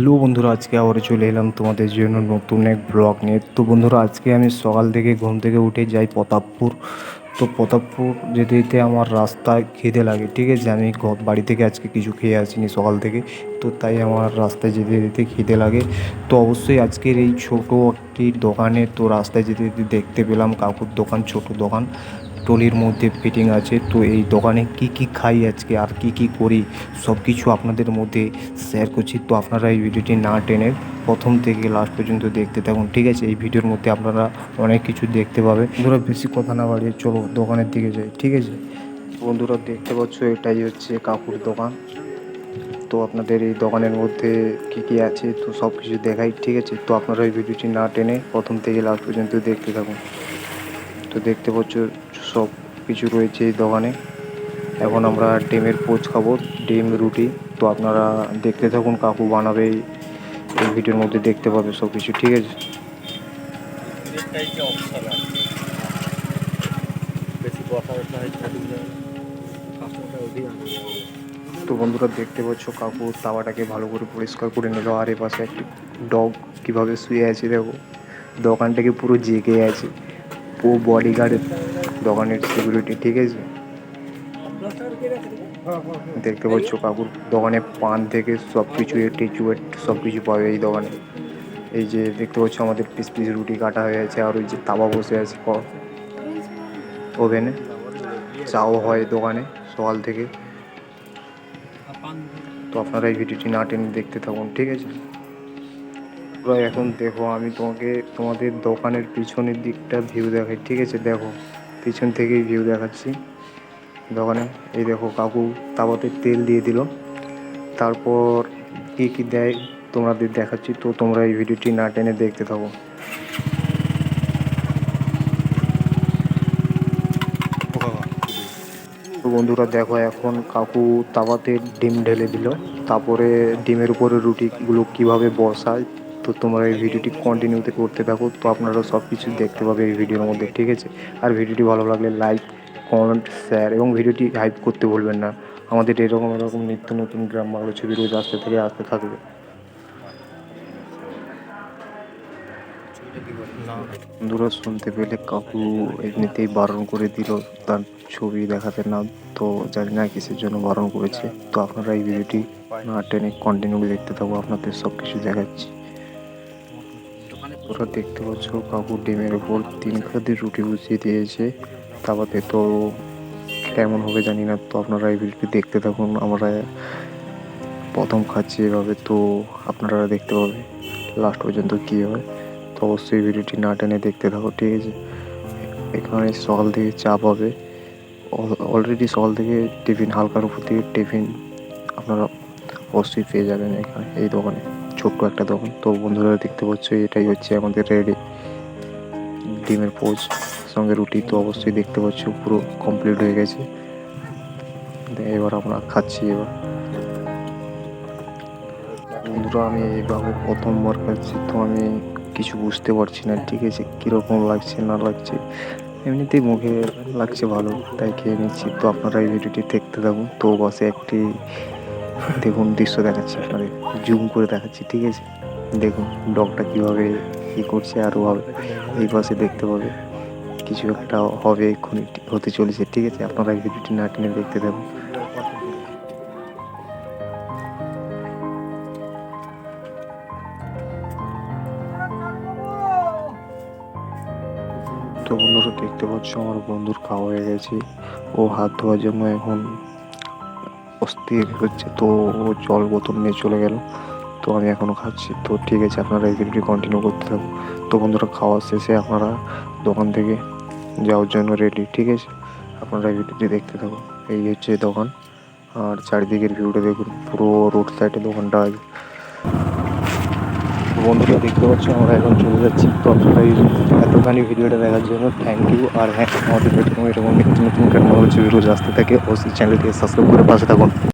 Hello বন্ধুরা, আজকে আবার চলে এলাম তোমাদের জন্য নতুন এক ব্লগ নিয়ে। তো বন্ধুরা, আজকে আমি সকাল থেকে ঘুম থেকে উঠে যাই প্রতাপপুর। তো প্রতাপপুর যেতে যেতে আমার রাস্তায় খিদে লাগে, ঠিক আছে? আমি বাড়ি থেকে আজকে কিছু খেয়ে আসিনি সকাল থেকে, তো তাই আমার রাস্তায় যেতে যেতে খিদে লাগে। তো অবশ্যই আজকের এই ছোটো একটি দোকানে তো রাস্তায় যেতে যেতে দেখতে পেলাম কাকুর দোকান, ছোট দোকান। টলির মধ্যে ফিটিং আছে। তো এই দোকানে কি কি খাই আজকে? আর কি কি করি? সব কিছু আপনাদের মধ্যে শেয়ার করছি। তো আপনারা এই ভিডিওটি না টেনে প্রথম থেকে লাস্ট পর্যন্ত দেখতে থাকুন। ঠিক আছে? এই ভিডিওর মধ্যে আপনারা অনেক কিছু দেখতে পাবে। বন্ধুরা, বেশি কথা না বাড়িয়ে চলো দোকানের দিকে যাই। ঠিক আছে? বন্ধুরা, দেখতে পাচ্ছ, এটাই হচ্ছে কাকুর দোকান। তো আপনাদের এই দোকানের মধ্যে কী কী আছে, তো সব কিছু দেখাই। ঠিক আছে? তো আপনারা এই ভিডিওটি না টেনে প্রথম থেকে লাস্ট পর্যন্ত দেখতে থাকুন। তো দেখতে পাচ্ছ সব কিছু রয়েছে এই দোকানে। এখন আমরা ডিমের পোচ খাব, ডিম, রুটি। তো আপনারা দেখতে থাকুন, কাকু বানাবে এই- ভিডিওর মধ্যে দেখতে পাবে সব কিছু ঠিক আছে। তো বন্ধুরা দেখতে পাচ্ছ, কাকু তাওয়াটাকে ভালো করে পরিষ্কার করে নিল। আর এ পাশে একটি ডগ কীভাবে শুয়ে আছে দেখো। দোকানটাকে পুরো জেগে আছে। ও বডিগার্ড দোকানের সিকিউরিটি ঠিক আছে? দেখতে পাচ্ছ কাকুর দোকানে পান থেকে সব কিছু টিচুয়েট সব কিছু পাবে এই দোকানে। এই যে দেখতে পাচ্ছ আমাদের পিস পিস রুটি কাটা হয়ে আছে আর ওই যে তাওয়া বসে আছে ওভেনে চাও হয় দোকানে সকাল থেকে। তো আপনারা এই ভিডিওটি না টেনে দেখতে থাকুন, ঠিক আছে? এখন দেখো আমি তোমাকে তোমাদের দোকানের পিছনের দিকটা ভিউ দেখাই, ঠিক আছে? দেখো। পিছন থেকেই ভিউ দেখাচ্ছি দোকানে। এই দেখো কাকু তাওয়াতে তেল দিয়ে দিল। তারপর কী কী দেয় তোমাদের দেখাচ্ছি, তো তোমরা এই ভিডিওটি না টেনে দেখতে থাকো। বন্ধুরা দেখো এখন কাকু তাওয়াতে ডিম ঢেলে দিল। তারপরে ডিমের উপরে রুটিগুলো কীভাবে বসায় তো তোমরা এই ভিডিওটি কন্টিনিউতে করতে থাকো, তো আপনারা সব কিছু দেখতে পাবে এই ভিডিওর মধ্যে, ঠিক আছে? আর ভিডিওটি ভালো লাগলে লাইক কমেন্ট শেয়ার এবং ভিডিওটি হাইপ করতে ভুলবেন না। আমাদের এরকম এরকম নিত্য নতুন গ্রাম বাংলা ছবি রোজ আসতে থেকে আসতে থাকবে। বন্ধুরা শুনতে পেলে কাকু এমনিতেই বারণ করে দিল, তার ছবি দেখাতে না, তো জানি না কিসের জন্য বারণ করেছে। তো আপনারা এই ভিডিওটি না টেনে কন্টিনিউ দেখতে থাকব আপনাদের সব কিছু দেখাচ্ছি। ওরা দেখতে পাচ্ছ কাকু ডিমের উপর তিন খাদি রুটি বসিয়ে দিয়েছে। তারপরে তো কেমন হবে জানি না, তো আপনারা এই ভিডিওটি দেখতে থাকুন। আমরা প্রথম খাচ্ছি এভাবে, তো আপনারা দেখতে পাবে লাস্ট পর্যন্ত কী হয়। তো অবশ্যই ভিডিওটি না টেনে দেখতে থাকো, ঠিক আছে? এখানে সকাল থেকে চা পাবে। অলরেডি সকাল থেকে টিফিন, হালকার উপর থেকে টিফিন আপনারা অবশ্যই পেয়ে যাবেন এখানে, এই দোকানে। ছোট্ট একটা দোকান। তো বন্ধুরা দেখতে পাচ্ছ, এটাই হচ্ছে আমাদের রেডি ডিমের পোচ সঙ্গে রুটি তো অবশ্যই দেখতে পাচ্ছ, পুরো কমপ্লিট হয়ে গেছে। এবার আমরা খাচ্ছি এবার। বন্ধুরা, আমি এইভাবে প্রথমবার খাচ্ছি, তো আমি কিছু বুঝতে পারছি না, ঠিক আছে, কীরকম লাগছে, না লাগছে। এমনিতেই মুখে লাগছে ভালো, তাই খেয়ে নিচ্ছি। তো আপনারা এই ভিডিওটি দেখতে থাকুন। তো বসে একটি দেখুন, দৃশ্য দেখাচ্ছি আপনাদের। জুম করে দেখাচ্ছি, ঠিক আছে? দেখুন ডগটা কীভাবে কী করছে আরও হবে, এই পাশে দেখতে পাবে। কিছু একটা হবে, এক্ষুনি হতে চলেছে, ঠিক আছে? আপনারা ভিডিওটি না টেনে দেখতে থাকুন। তো বন্ধুরা, দেখতে পাচ্ছ, আমার বন্ধুর খাওয়া হয়ে গেছে। ও হাত ধোয়ার জন্য এখন অস্থির হচ্ছে তো জল বোতল নিয়ে চলে গেল। তো আমি এখনও খাচ্ছি। তো ঠিক আছে, আপনারা এই ভিডিওটি কন্টিনিউ করতে থাকুন। তো বন্ধুরা, খাওয়া শেষে আপনারা দোকান থেকে যাওয়ার জন্য রেডি ঠিক আছে? আপনারা ভিডিওটি দেখতে থাকুন। এই হচ্ছে দোকান। আর চারিদিকের ভিউটা দেখুন। পুরো রোড সাইডে দোকানটা আছে। বন্ধুরা দেখতে পাচ্ছি, আমরা এখন চলে যাচ্ছি। ততটাই এতখানি ভিডিওটা দেখার জন্য থ্যাংক ইউ আর হ্যাঁ আমাদের এরকম নতুন নতুন ক্যামেরা হচ্ছে ভিডিও আসতে থাকে অবশ্যই চ্যানেলটিকে সাবস্ক্রাইব করে পাশে থাকুন।